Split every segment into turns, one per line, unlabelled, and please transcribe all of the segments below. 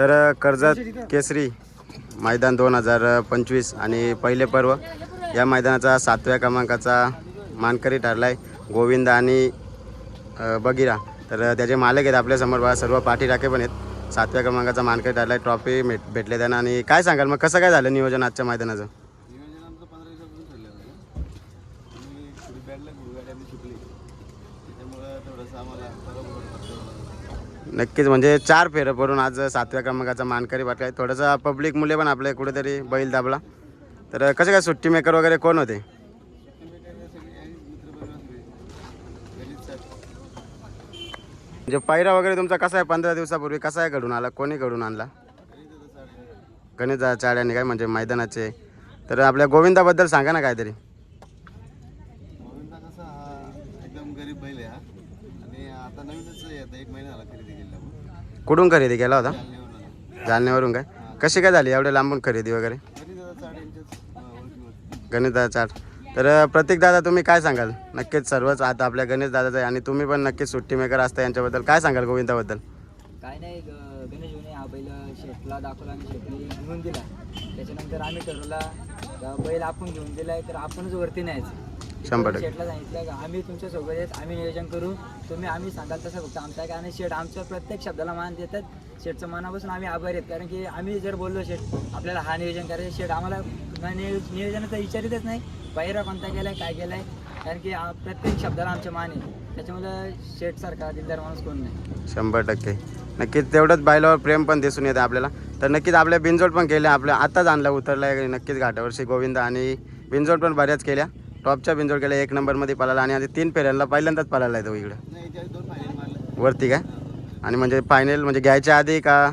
तर कर्जत केसरी मैदान दोन हजार पंचवीस आणि पहिले पर्व. या मैदानाचा सातव्या क्रमांकाचा मानकरी ठरला आहे गोविंद आणि बगिरा. तर त्याचे मालक आहेत आपल्यासमोर बघा सर्व पाठीटाके पण आहेत. सातव्या क्रमांकाचा मानकरी ठरला आहे ट्रॉफी भेट भेटले त्यांना. आणि काय सांगाल मग कसं काय झालं नियोजन आजच्या मैदानाचं? नक्कीच म्हणजे चार फेरं भरून आज सातव्या क्रमांकाचा मानकरी वाटला आहे. थोडंसं पब्लिक मुले पण आपल्या कुठेतरी बैल दाबला. तर कसं काय सुट्टी मेकर वगैरे कोण होते? म्हणजे पायरा वगैरे तुमचा कसा आहे? पंधरा दिवसापूर्वी कसा आहे घडून आला? कोणी घडून आणला? गणित चाड्याने काय म्हणजे मैदानाचे. तर आपल्या गोविंदाबद्दल सांगा ना काहीतरी.
एकदम गरीब बैल आहे आणि आता नवीनच आहे आता एक महिना झाला खरेदी केलेला आपण
कुठून खरेदी केला होता?
जालन्यावरून. आला
जालन्यावरून काय? कशी काय झाली? एवढे लांबून खरेदी वगैरे?
तरी दादा ओळखीवर.
गणेश चाट. तर प्रत्येक दादा तुम्ही काय सांगाल? नक्कीच सर्वच आता आपल्या गणेश दादाचं आहे आणि तुम्ही पण नक्कीच सुट्टी मेकर असता यांच्याबद्दल. काय सांगाल गोविंदाबद्दल?
काय नाही ग- गणेश भाऊने हा बैल शेटला दाखवला आणि शेटने घेऊन दिला. त्याच्यानंतर आम्ही ठरवला का बैल आपण घेऊन दिलाय तर आपणच वरती न्यायचं.
शंभर टक्के.
शेटला सांगितलं का आम्ही तुमच्यासोबत आहेत आम्ही नियोजन करू तुम्ही आम्ही सांगाल तसं फक्त आमचा काय आणि शेट आमच्या प्रत्येक शब्दाला मान देतात. शेटचं मनापासून आम्ही आभारी आहेत कारण की आम्ही जर बोललो शेट आपल्याला हा नियोजन करायचं शेट आम्हाला नियोजनाचा विचारितच नाही. बाहेर कोणता केलाय काय केलाय कारण की प्रत्येक शब्दाला आमच्या मान आहे. त्याच्यामुळं शेटसारखा दिलदार माणूस कोण नाही.
शंभर टक्के. नक्कीच तेवढंच बैलावर प्रेम पण दिसून येतं आपल्याला. तर नक्कीच आपल्या बिनजोड पण केल्या आपल्या आताच आणला उतरला आहे नक्कीच घाटावरशी गोविंद आणि बिनजोड पण बऱ्याच केल्या. टॉपच्या बिनजोड केल्या एक नंबरमध्ये पळाला आणि आधी तीन फेऱ्यांना पहिल्यांदाच पळाला आहे तो इकडं. वरती काय? आणि म्हणजे फायनल म्हणजे घ्यायच्या आधी का?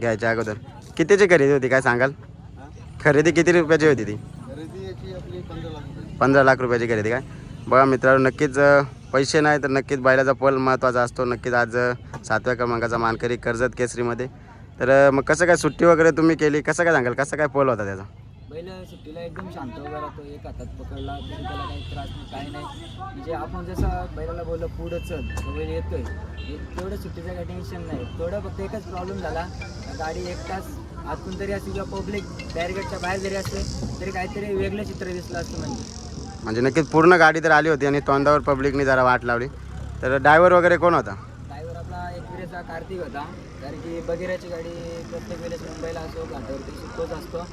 घ्यायच्या
अगोदर. कितीची खरेदी होती काय सांगाल? खरेदी किती रुपयाची होती ती?
पंधरा लाख
रुपयाची खरेदी काय? बघा मित्रांनो नक्कीच पैसे नाही तर नक्कीच बैलाचा पल महत्त्वाचा असतो. नक्कीच आज सातव्या क्रमांकाचा मानकरी कर्जत केसरीमध्ये. तर मग कसं काय सुट्टी वगैरे तुम्ही केली? कसं काय सांगाल? कसं काय पोल होता त्याचा?
बैल सुट्टीला एकदम शांत वगैरे राहतो एक हातात पकडला तरी त्याला काही त्रास नाही काही नाही. म्हणजे आपण जसं बैलाला बोललो पुढं चल बैल येतोय. तेवढं सुट्टीचं काही टेन्शन नाही. तेवढं फक्त एकच प्रॉब्लेम झाला गाडी एक तास आतून तरी असते किंवा पब्लिक बॅरिगेटच्या बाहेर जरी असते तरी काहीतरी वेगळं चित्र दिसलं असतं म्हणजे.
म्हणजे नक्कीच पूर्ण गाडी तर आली होती आणि तोंडावर पब्लिकनी जरा वाट लावली. तर ड्रायव्हर वगैरे कोण होता?
ड्रायव्हर आपला एक विरेचा कार्तिक होता कारण की बगिराची गाडी प्रत्येक वेळेस मुंबईला असो घाटावरती सुटतोच असतो.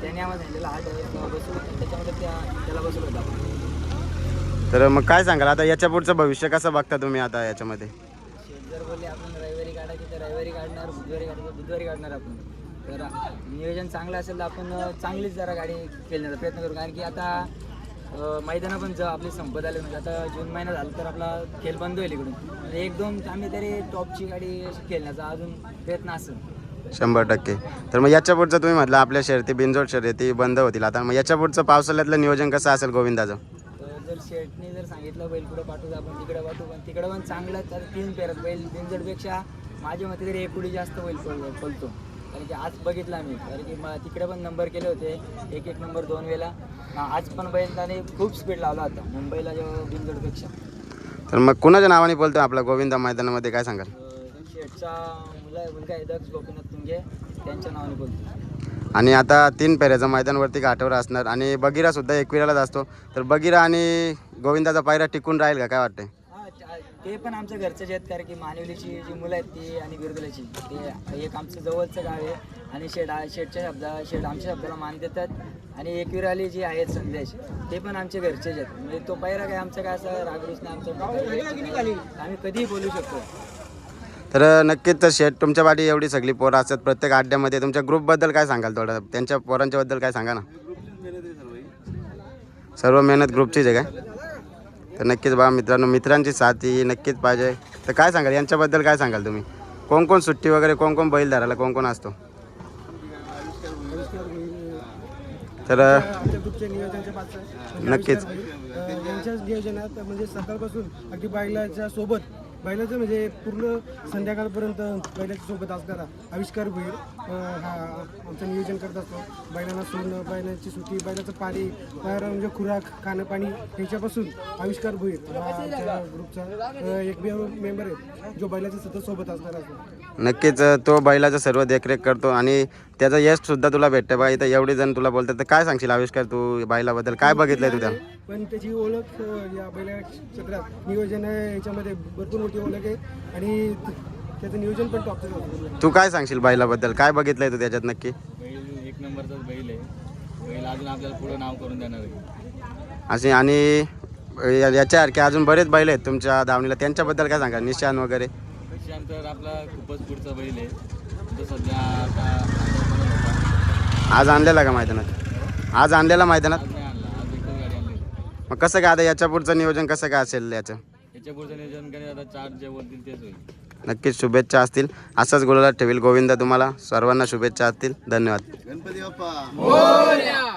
त्याने आम्हाला आठ त्याच्यामध्ये त्या त्याला बसवलं होतं. आपण
तर मग काय सांगाल? आता याच्या पुढचं भविष्य कसं बघता तुम्ही आता याच्यामध्ये?
शेत जर बोलले आपण रविवारी काढायची तर रविवारी काढणार बुधवारी काढायचं बुधवारी काढणार आपण. तर नियोजन चांगलं असेल तर आपण चांगलीच जरा गाडी खेळण्याचा प्रयत्न करू. कारण की आता अं, मैदानं पण ज आपली संपत आली म्हणजे आता जून महिना झाला तर आपला खेळ बंद होईल इकडून. एक दोन आम्ही तरी टॉपची गाडी अशी खेळण्याचा अजून प्रयत्न असेल.
शंभर टक्के. तर मग याच्या पुढचं तुम्ही म्हटलं आपल्या शर्यती बिनजोड शर्यती बंद होतील. आता मग याच्या पुढचं पावसाळ्यातलं नियोजन कसं असेल गोविंदाचं?
तर जर शेटने जर सांगितलं बैल कुठं पाठवू आपण तिकडे पाठवू पण तिकडं पण चांगलं तर तीन पेरत बैल बिनजडपेक्षा माझ्या मते तरी एकुडी जास्त बैल पळ पळतो. कारण की आज बघितलं आम्ही कारण की मग तिकडे पण नंबर केले होते एक एक नंबर दोन वेळेला. मग आज पण बैल त्याने खूप स्पीड लावला होता मुंबईला जेव्हा बिनजडपेक्षा.
तर मग कुणाच्या नावाने बोलतो आपला गोविंदा मैदानामध्ये काय सांगाल?
अं, शेटचा मुला मुलगा आहे दक्ष गोपीनाथ तुंगे. त्यांच्या नावाने बोलतो.
आणि आता तीन पेऱ्याचं मैदानवरती घाटावर असणार. आणि बगिरा सुद्धा एकविरालाच असतो. तर बगिरा आणि गोविंदाचा पायरा टिकून राहील का? काय वाटतंय?
ते पण आमच्या घरचेच आहेत कारण की मानवलीची जी मुलं आहेत ती आणि बिरदुलाची ते एक आमचं जवळचं गाव आहे. आणि शेड शेडच्या शब्दा शेड आमच्या शब्दाला मान देतात. आणि एकविराली जी आहेत संदेश ते पण आमचे घरचेच आहेत. म्हणजे तो पहिला काय आमचं काय असं रागरूस नाही आमचं आम्ही कधीही बोलू शकतो.
तर नक्कीच तर शेट तुमच्या पाठी एवढी सगळी पोरं असतात प्रत्येक अड्ड्यामध्ये तुमच्या ग्रुपबद्दल काय सांगाल थोडं? त्यांच्या पोरांच्याबद्दल काय सांगा ना?
सर्व
मेहनत ग्रुपचीच आहे काय? तर नक्कीच बा मित्रांनो मित्रांची साथ ही नक्कीच पाहिजे. तर काय सांगाल? यांच्याबद्दल काय सांगाल तुम्ही? कोण कोण सुट्टी वगैरे कोण कोण बैल धरायला कोण कोण असतो? तर नक्कीच.
नियोजनात म्हणजे सकाळपासून अगदी बैलाच्या सोबत बैलाचं म्हणजे पूर्ण संध्याकाळपर्यंत बैलाच्या सोबत असणारा आविष्कार भैर हा आमचं नियोजन करत असतो. बैलांना सोडणं बैलांची सुटी बैलाचं पाणी बाहेर म्हणजे खुराक खाणं पाणी ह्याच्यापासून आविष्कार भैर हा आमच्या ग्रुपचा एक मेंबर आहे जो बैलाच्या सतत सोबत असणार असतो.
नक्कीच तो बैलाचं सर्व देखरेख करतो आणि त्याचं यश सुद्धा तुला भेटतं. बा इथं एवढे जण तुला बोलतात तर काय सांगशील आविष्कार तू बैलाबद्दल? काय बघितलंय तुझ्या
पण त्याची ओळख या बैला क्षेत्रात नियोजन आहे याच्यामध्ये भरपूर मोठी ओळख आहे आणि त्याचं नियोजन पण टॉपचं होतं
तू काय सांगशील बैलाबद्दल? काय बघितलंय तू त्याच्यात नक्की?
बैल एक नंबरचाच बैल आहे. बैल अजून आपल्याला पुढं नाव करून देणार आहे.
असे आणि या- याच्यासारखे अजून बरेच बैल आहेत तुमच्या धावणीला. त्यांच्याबद्दल काय सांगा निशान वगैरे?
त्याच्यानंतर आपला खूपच पुढचा बैल आहे. तो सध्या आता.
आज आणलेला का मैदानात? आज आणलेला मैदानात
आज नाही आणला आज एकच गाडी आणली
मग कसं काय आता याच्या पुढचं नियोजन कसं काय असेल याचं?
याच्या पुढचं नियोजन करेल आता चार जे बोलतील तेच होईल.
नक्कीच शुभेच्छा असतील. असंच गुलाला ठेवील गोविंद तुम्हाला. सर्वांना शुभेच्छा असतील. धन्यवाद.
गणपती बाप्पा.